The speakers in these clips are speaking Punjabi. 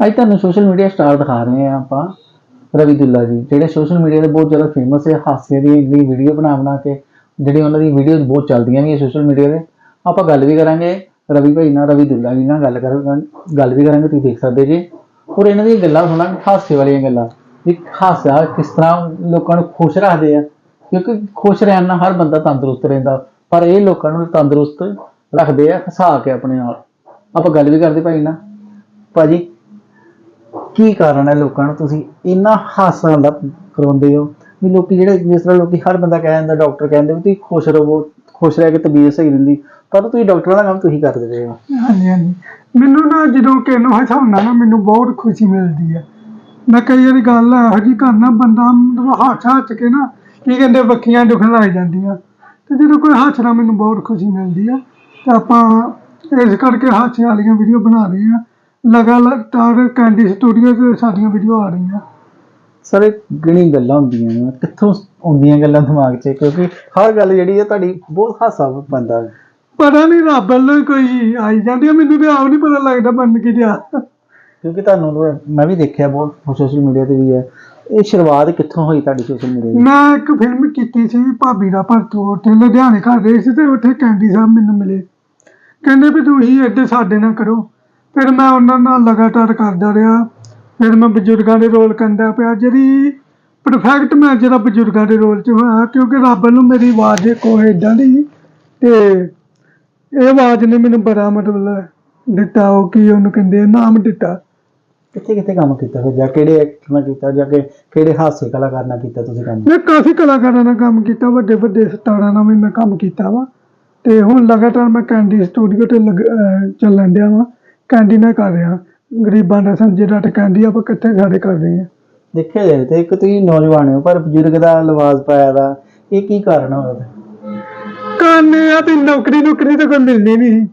ਅੱਜ ਤੁਹਾਨੂੰ ਸੋਸ਼ਲ ਮੀਡੀਆ ਸਟਾਰ ਦਿਖਾ ਰਹੇ ਆ ਆਪਾਂ, ਰਵੀ ਦੁੱਲਾ ਜੀ, ਜਿਹੜੇ ਸੋਸ਼ਲ ਮੀਡੀਆ ਤੇ ਬਹੁਤ ਜ਼ਿਆਦਾ ਫੇਮਸ ਹੈ ਹਾਸੇ ਦੀ ਇੰਨੀ ਵੀਡੀਓ ਬਣਾ ਬਣਾ ਕੇ, ਜਿਹੜੀ ਉਹਨਾਂ ਦੀ ਵੀਡੀਓਜ਼ ਬਹੁਤ ਚੱਲਦੀਆਂ ਨੇ ਸੋਸ਼ਲ ਮੀਡੀਆ ਤੇ। ਆਪਾਂ ਗੱਲ ਵੀ ਕਰਾਂਗੇ, ਰਵੀ ਭਾਈ ਨਾਲ, ਰਵੀ ਦੁੱਲਾ ਜੀ ਨਾਲ ਗੱਲ ਕਰਾਂਗੇ ਗੱਲ ਵੀ ਕਰਾਂਗੇ, ਤੁਸੀਂ ਦੇਖ ਸਕਦੇ ਜੀ। ਔਰ ਇਹਨਾਂ ਦੀਆਂ ਗੱਲਾਂ ਸੁਣਾਂਗੇ ਹਾਸੇ ਵਾਲੀਆਂ ਗੱਲਾਂ, ਵੀ ਹਾਸਾ ਕਿਸ ਤਰ੍ਹਾਂ ਲੋਕਾਂ ਨੂੰ ਖੁਸ਼ ਰੱਖਦੇ ਆ। ਕਿਉਂਕਿ ਖੁਸ਼ ਰਹਿਣ ਨਾਲ ਹਰ ਬੰਦਾ ਤੰਦਰੁਸਤ ਰਹਿੰਦਾ, ਪਰ ਇਹ ਲੋਕਾਂ ਨੂੰ ਤੰਦਰੁਸਤ ਰੱਖਦੇ ਆ, ਹਸਾ ਕੇ ਆਪਣੇ ਨਾਲ। ਆਪਾਂ ਗੱਲ ਵੀ ਕਰਦੇ ਭਾਈ ਨਾਲ। ਭਾਜੀ ਕੀ ਕਾਰਨ ਹੈ ਲੋਕਾਂ ਨੂੰ? ਤੁਸੀਂ ਇੰਨਾ ਹਾਸਾ ਦਾ ਕਰਾਉਂਦੇ ਹੋ ਵੀ ਲੋਕੀ ਜਿਹੜੇ ਜਿਸ ਤਰ੍ਹਾਂ ਲੋਕੀ ਹਰ ਬੰਦਾ ਕਹਿ ਜਾਂਦਾ ਡਾਕਟਰ ਕਹਿੰਦੇ ਵੀ ਤੁਸੀਂ ਖੁਸ਼ ਰਹੋ, ਖੁਸ਼ ਰਹਿ ਕੇ ਤਬੀਅਤ ਸਹੀ ਰਹਿੰਦੀ, ਪਰ ਤੁਸੀਂ ਡਾਕਟਰਾਂ ਦਾ ਕੰਮ ਤੁਸੀਂ ਕਰਦੇ ਰਹੇ ਹੋ। ਹਾਂਜੀ ਹਾਂਜੀ। ਮੈਨੂੰ ਨਾ ਜਦੋਂ ਕਿਸੇ ਹਸਾਉਣਾ ਨਾ, ਮੈਨੂੰ ਬਹੁਤ ਖੁਸ਼ੀ ਮਿਲਦੀ ਹੈ ਮੈਂ ਕਈ ਵਾਰੀ ਗੱਲ ਇਹੋ ਜਿਹੀ ਕਰਨਾ ਬੰਦਾ ਮਤਲਬ ਹੱਥ ਹੱਥ ਕੇ ਨਾ, ਕੀ ਕਹਿੰਦੇ ਬੱਖੀਆਂ ਦੁਖਣ ਲੱਗ ਜਾਂਦੀਆਂ। ਤੇ ਜਦੋਂ ਕੋਈ ਹੱਸਣਾ ਮੈਨੂੰ ਬਹੁਤ ਖੁਸ਼ੀ ਮਿਲਦੀ ਹੈ ਤੇ ਆਪਾਂ ਇਸ ਕਰਕੇ ਹਾਸੇ ਵਾਲੀਆਂ ਵੀਡੀਓ ਬਣਾ ਰਹੇ ਹਾਂ ਲਗਾਤਾਰ ਕੈਂਡੀ ਸਟੂਡੀਓ 'ਤੇ ਸਾਡੀਆਂ ਵੀਡੀਓ ਆ ਰਹੀਆਂ। ਸਾਰੇ ਗਿਣੀ ਗੱਲਾਂ ਹੁੰਦੀਆਂ ਨੇ। ਕਿੱਥੋਂ ਆਉਂਦੀਆਂ ਗੱਲਾਂ ਦਿਮਾਗ 'ਚ? ਕਿਉਂਕਿ ਹਰ ਗੱਲ ਜਿਹੜੀ ਹੈ ਤੁਹਾਡੀ ਬਹੁਤ ਹਾਸਾ ਪੈਂਦਾ ਹੈ। ਪਤਾ ਨਹੀਂ ਰੱਬ ਵੱਲੋਂ ਕੋਈ ਆਈ ਜਾਂਦੀ ਹੈ ਮੈਨੂੰ ਤੇ ਆਪ ਨਹੀਂ ਪਤਾ ਲੱਗਦਾ ਬਣ ਕੀ ਦਿਆ ਕਿਉਂਕਿ ਤੁਹਾਨੂੰ ਮੈਂ ਵੀ ਦੇਖਿਆ ਬਹੁਤ ਸੋਸ਼ਲ ਮੀਡੀਆ ਤੇ ਵੀ ਹੈ। ਇਹ ਸ਼ੁਰੂਆਤ ਕਿੱਥੋਂ ਹੋਈ ਤੁਹਾਡੀ ਸੋਸ਼ਲ ਮੀਡੀਆ ਦੀ? ਮੈਂ ਇੱਕ ਫਿਲਮ ਕੀਤੀ ਸੀ ਭਾਬੀ ਦਾ ਭਰਤੂ ਉੱਥੇ ਲੁਧਿਆਣੇ ਘਰ ਰਹੇ ਸੀ ਤੇ ਉੱਥੇ ਕੈਂਡੀ ਸਾਹਿਬ ਮੈਨੂੰ ਮਿਲੇ। ਕਹਿੰਦੇ ਵੀ ਤੁਸੀਂ ਇੱਥੇ ਸਾਡੇ ਨਾਲ ਕਰੋ। ਫਿਰ ਮੈਂ ਉਹਨਾਂ ਨਾਲ ਲਗਾਤਾਰ ਕਰਦਾ ਰਿਹਾ। ਫਿਰ ਮੈਂ ਬਜ਼ੁਰਗਾਂ ਦੇ ਰੋਲ ਕਰਦਾ ਪਿਆ। ਜਿਹੜੀ ਪਰਫੈਕਟ ਮੈਂ ਜਿਹੜਾ ਬਜ਼ੁਰਗਾਂ ਦੇ ਰੋਲ 'ਚ ਹੋਇਆ ਕਿਉਂਕਿ ਰੱਬ ਵੱਲੋਂ ਮੇਰੀ ਆਵਾਜ਼ ਕੋ ਇਦਾਂ ਦੀ ਤੇ ਇਹ ਆਵਾਜ਼ ਨੇ ਮੈਨੂੰ ਬੜਾ ਮਤਲਬ ਦਿੱਤਾ ਉਹ ਕੀ ਉਹਨੂੰ ਕਹਿੰਦੇ ਨਾਮ ਦਿੱਤਾ। ਕਿੱਥੇ ਕਿੱਥੇ ਕੰਮ ਕੀਤਾ ਫਿਰ? ਜਾਂ ਕਿਹੜੇ ਐਕਟਰ ਨਾਲ ਕੀਤਾ ਜਾਂ ਕਿ ਕਿਹੜੇ ਹਾਸੇ ਕਲਾਕਾਰ ਨਾਲ ਕੀਤਾ ਤੁਸੀਂ ਕੰਮ? ਮੈਂ ਕਾਫੀ ਕਲਾਕਾਰਾਂ ਨਾਲ ਕੰਮ ਕੀਤਾ ਵੱਡੇ ਵੱਡੇ ਸਟਾਰਾਂ ਨਾਲ ਵੀ ਮੈਂ ਕੰਮ ਕੀਤਾ ਵਾ। ਤੇ ਹੁਣ ਲਗਾਤਾਰ ਮੈਂ ਕੈਂਡੀ ਸਟੂਡੀਓ ਤੇ ਲੱਗ- ਅਹ ਚੱਲਣ ਡਿਆ ਵਾ। ਕੈਂਡੀ ਨਾਲ ਕਰ ਰਿਹਾ ਗਰੀਬਾਂ ਦਾ ਸੰਜੇ ਡਾਟ ਕੈਂਡੀ ਆਪਾਂ ਇਕੱਠੇ ਸਾਰੇ ਕਰ ਰਹੇ ਹਾਂ। ਦੇਖਿਆ ਜਾਏ ਤੇ ਇੱਕ ਤੁਸੀਂ ਨੌਜਵਾਨ ਹੋ ਪਰ ਬਜ਼ੁਰਗ ਦਾ ਲਿਵਾਜ਼ ਪਾਇਆ ਦਾ ਇਹ ਕੀ ਕਾਰਨ ਹੋਇਆ ਕਾਨੇ ਆ ਵੀ ਨੌਕਰੀ ਨੌਕਰੀ ਤਾਂ ਕੋਈ ਮਿਲਦੀ ਨਹੀਂ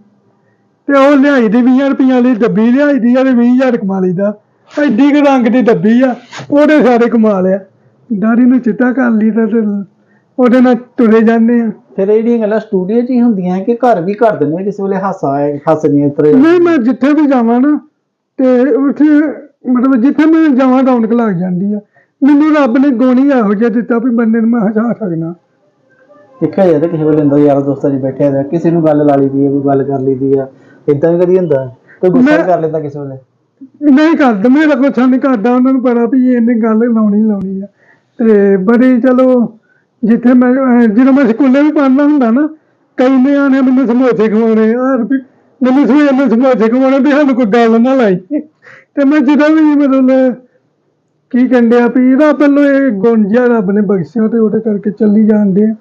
ਤੇ ਉਹ ਲਿਆਈ ਦੀ 20 ਰੁਪਈਆਂ ਵਾਲੀ ਡੱਬੀ ਲਿਆਈ ਦੀ ਆ ਤੇ 20000 ਕਮਾ ਲਈਦਾ ਐਡੀ ਕੁ ਰੰਗ ਦੀ ਡੱਬੀ ਆ ਉਹਦੇ ਸਾਰੇ ਕਮਾ ਲਿਆ। ਦਾੜੀ ਨੂੰ ਚਿੱਟਾ ਕਰ ਲਈ ਤਾਂ ਤੇ ਉਹਦੇ ਨਾਲ ਤੁਰੇ ਜਾਂਦੇ ਆ। ਫਿਰ ਇਹ ਜਿਹੜੀਆਂ ਗੱਲਾਂ ਸਟੂਡੀਓ 'ਚ ਹੀ ਹੁੰਦੀਆਂ ਕਿ ਘਰ ਵੀ ਕਰ ਦਿੰਦੇ ਆ, ਕਿਸੇ ਵੇਲੇ ਹਾਸਾ ਆਏ ਹੱਸਦੀਆਂ ਇਤਰੇ ਨਹੀਂ ਮੈਂ ਜਿੱਥੇ ਵੀ ਜਾਵਾਂ ਨਾ ਤੇ ਉੱਥੇ ਮਤਲਬ ਜਿੱਥੇ ਮੈਂ ਜਾਵਾਂ ਰੌਣਕ ਲੱਗ ਜਾਂਦੀ ਆ। ਮੈਨੂੰ ਰੱਬ ਨੇ ਗੋਣੀ ਇਹੋ ਜਿਹਾ ਦਿੱਤਾ ਵੀ ਬੰਦੇ ਨੂੰ ਮੈਂ ਹਸਾ ਸਕਦਾ। ਦੇਖਿਆ ਤਾਂ ਕਿਸੇ ਵੇਲੇ ਹੁੰਦਾ ਯਾਰ ਦੋਸਤਾਂ 'ਚ ਬੈਠਿਆ ਦਾ ਕਿਸੇ ਨੂੰ ਗੱਲ ਲਾ ਲਈਦੀ ਹੈ ਕੋਈ ਗੱਲ ਕਰ ਲਈਦੀ ਆ। ਇਦਾਂ ਵੀ ਕਦੀ ਹੁੰਦਾ? ਕੋਈ ਗੁੱਸਾ ਵੀ ਕਰ ਲੈਂਦਾ ਕਿਸੇ ਵੇਲੇ? ਨਹੀਂ ਕਰਦਾ ਮੇਰਾ ਕੁਛ ਨਹੀਂ ਕਰਦਾ। ਉਹਨਾਂ ਨੂੰ ਪਤਾ ਵੀ ਇਹਨੇ ਗੱਲ ਲਾਉਣੀ ਲਾਉਣੀ ਆ। ਤੇ ਬੜੀ ਚਲੋ ਜਿੱਥੇ ਮੈਂ ਅਹ ਜਦੋਂ ਮੈਂ ਸਕੂਲੇ ਵੀ ਪੜ੍ਹਦਾ ਹੁੰਦਾ ਨਾ ਕਈ ਨਿਆਣੇ ਮੈਨੂੰ ਸਮੋਸੇ ਖਵਾਉਣੇ ਆ ਵੀ ਮੈਨੂੰ ਸਵੇਰ ਨੂੰ ਸਮੋਸੇ ਖਵਾਉਣੇ ਵੀ ਸਾਨੂੰ ਕੋਈ ਗੱਲ ਨਾ ਲਾਈ। ਤੇ ਮੈਂ ਜਦੋਂ ਵੀ ਮਤਲਬ ਕੀ ਕਹਿੰਦੇ ਆ ਵੀ ਰੱਬ ਵੱਲੋਂ ਇਹ ਗੁਣ ਜਿਹਾ ਰੱਬ ਨੇ ਬਖਸ਼ਿਆ ਤੇ ਉਹਦੇ ਕਰਕੇ ਚੱਲੀ ਜਾਂਦੇ ਆ।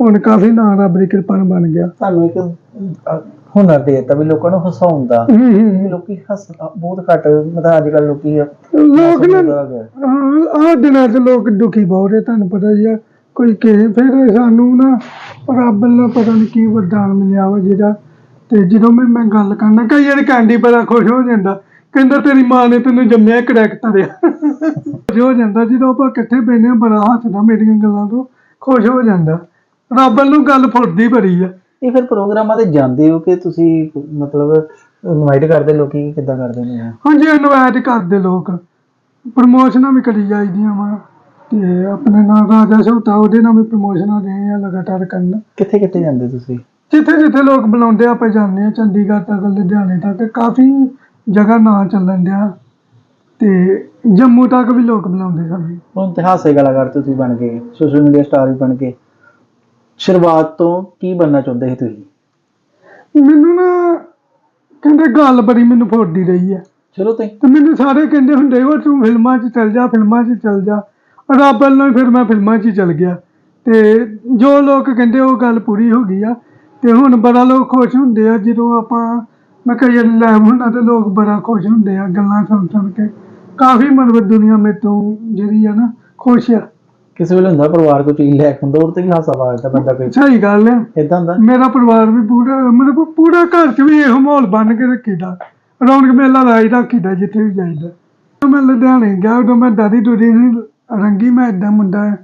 ਹੁਣ ਕਾਫੀ ਨਾਂ ਰੱਬ ਦੀ ਕਿਰਪਾ ਨਾਲ ਬਣ ਗਿਆ। ਤੁਹਾਨੂੰ ਇੱਕ ਅਹ, ਹੁਨਰ ਦੇ ਦਿੱਤਾ ਵੀ ਲੋਕਾਂ ਨੂੰ ਹਸਾਉਣ ਦਾ ਹੂੰ। ਹੂੰ ਲੋਕੀ ਹੱਸ ਬਹੁਤ ਘੱਟ ਮਤਲਬ ਅੱਜ ਕੱਲ ਲੋਕੀ ਲੋਕ ਨਾ। ਹਾਂ ਆਹ ਦਿਨਾਂ 'ਚ ਲੋਕ ਦੁਖੀ ਬਹੁਤ ਹੈ ਤੁਹਾਨੂੰ ਪਤਾ ਹੀ ਆ। ਕੋਈ ਕਿਸੇ ਫਿਰ ਸਾਨੂੰ ਨਾ ਰੱਬ ਨੂੰ ਪਤਾ ਨਹੀਂ ਕੀ ਵਰਦਾਨ ਮਿਲਿਆ ਵਾ ਜਿਹਦਾ। ਤੇ ਜਦੋਂ ਮੈਂ ਮੈਂ ਗੱਲ ਕਰਨਾ ਕਈ ਵਾਰੀ ਕੈਂਡੀ ਬੜਾ ਖੁਸ਼ ਹੋ ਜਾਂਦਾ। ਕਹਿੰਦਾ ਤੇਰੀ ਮਾਂ ਨੇ ਤੈਨੂੰ ਜੰਮਿਆ ਕਰੈਕਟਰ ਆ ਖੁਸ਼ ਹੋ ਜਾਂਦਾ ਜਦੋਂ ਆਪਾਂ ਇਕੱਠੇ ਆ ਬੜਾ ਹੱਸਦਾ ਮੇਰੀਆਂ ਗੱਲਾਂ ਤੋਂ ਖੁਸ਼ ਹੋ ਜਾਂਦਾ। ਰੱਬ ਨੂੰ ਗੱਲ ਫੁੱਟਦੀ ਬੜੀ ਆ। ਇਹ ਫਿਰ ਪ੍ਰੋਗਰਾਮਾਂ ਤੇ ਜਾਂਦੇ ਹੋ ਕਿ ਤੁਸੀਂ ਮਤਲਬ ਇਨਵਾਈਟ ਕਰਦੇ ਲੋਕੀ? ਕਿੱਦਾਂ ਕਰਦੇ ਨੇ? ਹਾਂਜੀ ਇਨਵਾਈਟ ਕਰਦੇ ਲੋਕ। ਪ੍ਰਮੋਸ਼ਨਾਂ ਵੀ ਕਰੀ ਜਾਂਦੀਆਂ ਵਾ। ਤੇ ਆਪਣੇ ਨਾਲ ਰਾਜਾ ਛੋਟਾ ਉਹਦੇ ਨਾਲ ਵੀ ਪ੍ਰਮੋਸ਼ਨਾਂ ਦੇ ਆ ਲਗਾਤਾਰ ਕਰਨ। ਕਿੱਥੇ ਕਿੱਥੇ ਜਾਂਦੇ ਤੁਸੀਂ? ਜਿੱਥੇ ਜਿੱਥੇ ਲੋਕ ਬੁਲਾਉਂਦੇ ਆ, ਆਪਾਂ ਜਾਂਦੇ ਆ ਚੰਡੀਗੜ੍ਹ ਤੱਕ ਲੁਧਿਆਣੇ ਤੱਕ ਕਾਫੀ ਜਗ੍ਹਾ ਨਾਂ ਚੱਲਣ ਡਿਆ। ਤੇ ਜੰਮੂ ਤੱਕ ਵੀ ਲੋਕ ਬੁਲਾਉਂਦੇ ਸਾਨੂੰ। ਹੁਣ ਤੇ ਹਾਸੇ ਕਲਾਕਾਰ ਤੁਸੀਂ ਬਣ ਗਏ ਸੋਸ਼ਲ ਮੀਡੀਆ ਸਟਾਰ ਵੀ ਬਣ ਗਏ। ਸ਼ੁਰੂਆਤ ਤੋਂ ਕੀ ਬਣਨਾ ਚਾਹੁੰਦੇ ਸੀ ਤੁਸੀਂ? ਮੈਨੂੰ ਨਾ ਕਹਿੰਦੇ ਗੱਲ ਬੜੀ ਮੈਨੂੰ ਫੋੜਦੀ ਰਹੀ ਆ। ਚਲੋ ਤੇ। ਤੇ ਮੈਨੂੰ ਸਾਰੇ ਕਹਿੰਦੇ ਹੁੰਦੇ ਉਹ ਤੂੰ ਫਿਲਮਾਂ 'ਚ ਚੱਲ ਜਾ ਫਿਲਮਾਂ 'ਚ ਚੱਲ ਜਾ। ਰੱਬ ਵੱਲੋਂ ਹੀ ਫਿਰ ਮੈਂ ਫਿਲਮਾਂ 'ਚ ਹੀ ਚੱਲ ਗਿਆ। ਤੇ ਜੋ ਲੋਕ ਕਹਿੰਦੇ ਉਹ ਗੱਲ ਪੂਰੀ ਹੋ ਗਈ ਆ ਤੇ ਹੁਣ ਬੜਾ ਲੋਕ ਖੁਸ਼ ਹੁੰਦੇ ਆ ਜਦੋਂ ਆਪਾਂ ਮੈਂ ਵਾਰੀ ਲੈਵ ਹੁੰਦਾ ਤੇ ਲੋਕ ਬੜਾ ਖੁਸ਼ ਹੁੰਦੇ ਆ ਗੱਲਾਂ ਸੁਣ ਸੁਣ ਕੇ। ਕਾਫੀ ਮਤਲਬ ਦੁਨੀਆ ਮੇ ਤੋਂ ਜਿਹੜੀ ਆ ਨਾ ਖੁਸ਼ ਆ। ਕਿਸੇ ਵੇਲੇ ਹੁੰਦਾ ਪਰਿਵਾਰ ਕੋਈ ਚੀਜ਼ ਲੈ ਕੇ ਹੁੰਦਾ ਤੇ ਵੀ ਹਾਸਾ ਦਿੰਦਾ ਬੰਦਾ ਕੋਈ। ਸਹੀ ਗੱਲ ਹੈ ਇਦਾਂ ਹੁੰਦਾ। ਮੇਰਾ ਪਰਿਵਾਰ ਵੀ ਪੂਰਾ ਮਤਲਬ ਪੂਰਾ ਘਰ 'ਚ ਵੀ ਇਹੋ ਮਾਹੌਲ ਬਣ ਕੇ ਰੱਖੀਦਾ। ਰੌਣਕ ਮੇਲਾ ਲਾਈ ਰੱਖੀਦਾ ਜਿੱਥੇ ਵੀ ਜਾਈਦਾ। ਮੈਂ ਲੁਧਿਆਣੇ ਗਿਆ ਉਦੋਂ ਮੈਂ ਦਾਦੀ ਦੂਦੀ ਨਹੀਂ ਰੰਗੀ ਮੈਂ ਏਦਾਂ ਮੁੰਡਾ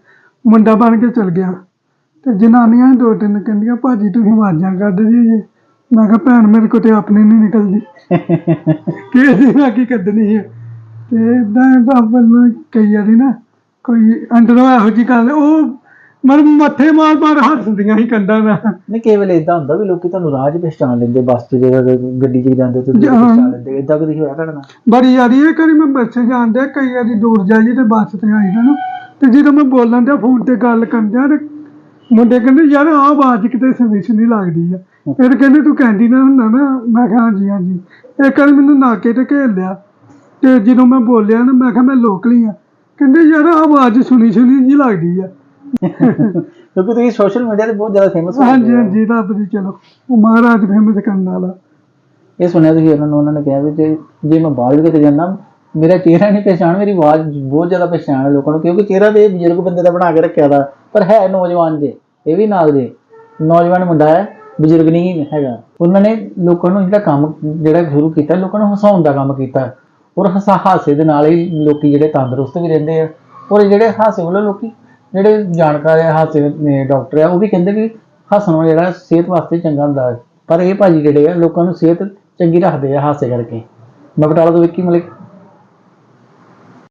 ਮੁੰਡਾ ਬਣ ਕੇ ਚਲ ਗਿਆ। ਤੇ ਜਨਾਨੀਆਂ ਦੋ ਤਿੰਨ ਕਹਿੰਦੀਆਂ ਭਾਜੀ ਤੁਸੀਂ ਆਵਾਜ਼ਾਂ ਕੱਢਦੇ ਜੀ। ਮੈਂ ਕਿਹਾ ਭੈਣ ਮੇਰੇ ਕੋਲ ਤੇ ਆਪਣੀ ਨਹੀਂ ਨਿਕਲਦੀ। ਕਿਸੇ ਦੀ ਮੈਂ ਕੀ ਕੱਢਣੀ ਹੈ? ਤੇ ਇਦਾਂ ਮੈਨੂੰ ਕਈ ਵਾਰੀ ਨਾ ਕੋਈ ਅੰਦਰੋਂ ਇਹੋ ਜਿਹੀ ਗੱਲ ਉਹ ਮਰ ਮੱਥੇ ਮਾਰ ਮਾਰ ਹੱਸਦੀਆਂ ਹੀ ਕੰਦਾਂ ਨਾਲ। ਨਹੀਂ ਕੇਵਲ ਇਦਾਂ ਹੁੰਦਾ ਵੀ ਲੋਕੀ ਤੁਹਾਨੂੰ ਰਾਹ 'ਚ ਪਛਾਣ ਲੈਂਦੇ ਬੱਸ 'ਚ ਜਦੋਂ ਗੱਡੀ 'ਚ ਜਾਂਦੇ ਤੇ ਪਛਾਣ ਲੈਂਦੇ ਇਦਾਂ ਕਦੀ ਹੋਇਆ ਤੁਹਾਡੇ ਨਾਲ? ਬੜੀ ਯਾਰੀ ਇਹ ਕਰੀ ਮੈਂ ਬੱਸ 'ਚ ਜਾਂਦੇ ਕਈ ਵਾਰੀ ਦੂਰ ਜਾਈਏ ਤੇ ਬੱਸ ਤੇ ਆਈਦਾ ਨਾ ਤੇ ਜਦੋਂ ਮੈਂ ਬੋਲਣ ਤੇ ਫੋਨ ਤੇ ਗੱਲ ਕਰਦਿਆਂ ਤੇ ਮੁੰਡੇ ਕਹਿੰਦੇ ਯਾਰ ਆਹ ਆਵਾਜ਼ ਕਿਤੇ ਸਵਿਸ਼ ਨਹੀਂ ਲੱਗਦੀ ਆ। ਫਿਰ ਕਹਿੰਦੇ ਤੂੰ ਕੈਂਡੀ ਨਾ ਹੁੰਦਾ ਨਾ? ਮੈਂ ਕਿਹਾ ਹਾਂਜੀ ਹਾਂਜੀ। ਇੱਕ ਵਾਰੀ ਮੈਨੂੰ ਨਾਕੇ ਤੇ ਘੇਰ ਲਿਆ। ਤੇ ਜਦੋਂ ਮੈਂ ਬੋਲਿਆ ਨਾ ਮੈਂ ਕਿਹਾ ਮੈਂ ਲੋਕਲੀ ਆ। ਕਹਿੰਦੇ ਯਾਰ ਆਵਾਜ਼ ਸੁਣੀ ਸੁਣੀ ਜੀ ਲੱਗਦੀ ਆ। ਕਿਉਂਕਿ ਤੁਸੀਂ ਸੋਸ਼ਲ ਮੀਡੀਆ ਤੇ ਬਹੁਤ ਜ਼ਿਆਦਾ ਫੇਮਸ ਹੋ ਹਾਂਜੀ। ਹਾਂਜੀ ਰੱਬ ਦੀ ਚਲੋ। ਉਹ ਮਹਾਰਾਜ ਫੇਮਸ ਕਰਨ ਵਾਲਾ। ਇਹ ਸੁਣਿਆ ਤੁਸੀਂ ਉਹਨਾਂ ਨੂੰ ਉਹਨਾਂ ਨੇ ਕਿਹਾ ਵੀ ਜੇ ਜੇ ਮੈਂ ਬਾਹਰ ਵੀ ਕਿਤੇ ਜਾਂਦਾ ਮੇਰਾ ਚਿਹਰਾ ਨਹੀਂ ਪਛਾਣ ਮੇਰੀ ਆਵਾਜ਼ ਬਹੁਤ ਜ਼ਿਆਦਾ ਪਛਾਣ ਹੈ ਲੋਕਾਂ ਨੂੰ ਕਿਉਂਕਿ ਚਿਹਰਾ ਤੇ ਬਜ਼ੁਰਗ ਬੰਦੇ ਦਾ ਬਣਾ ਕੇ ਰੱਖਿਆ ਦਾ ਪਰ ਹੈ ਨੌਜਵਾਨ ਜੇ ਇਹ ਵੀ ਨਾਲ ਜੇ। ਨੌਜਵਾਨ ਮੁੰਡਾ ਹੈ ਬਜ਼ੁਰਗ ਨਹੀਂ ਹੈਗਾ। ਉਹਨਾਂ ਨੇ ਲੋਕਾਂ ਨੂੰ ਜਿਹੜਾ ਕੰਮ ਜਿਹੜਾ ਸ਼ੁਰੂ ਕੀਤਾ ਲੋਕਾਂ ਨੂੰ ਹਸਾਉਣ ਦਾ ਕੰਮ ਕੀਤਾ। ਔਰ ਹਸਾ ਹਾਸੇ ਦੇ ਨਾਲ ਹੀ ਲੋਕੀ ਜਿਹੜੇ ਤੰਦਰੁਸਤ ਵੀ ਰਹਿੰਦੇ ਆ। ਔਰ ਜਿਹੜੇ ਹਾਸੇ ਵੱਲੋਂ ਲੋਕੀ ਜਿਹੜੇ ਜਾਣਕਾਰ ਆ, ਹਾਸੇ ਨੇ ਡਾਕਟਰ ਆ, ਉਹ ਵੀ ਕਹਿੰਦੇ ਵੀ ਹੱਸਣਾ ਜਿਹੜਾ ਸਿਹਤ ਵਾਸਤੇ ਚੰਗਾ ਹੁੰਦਾ ਹੈ। ਪਰ ਇਹ ਭਾਜੀ ਜਿਹੜੇ ਆ, ਲੋਕਾਂ ਨੂੰ ਸਿਹਤ ਚੰਗੀ ਰੱਖਦੇ ਆ ਹਾਸੇ ਕਰਕੇ। ਮੈਂ ਤੋਂ ਵਿੱਕੀ ਮਲਿਕ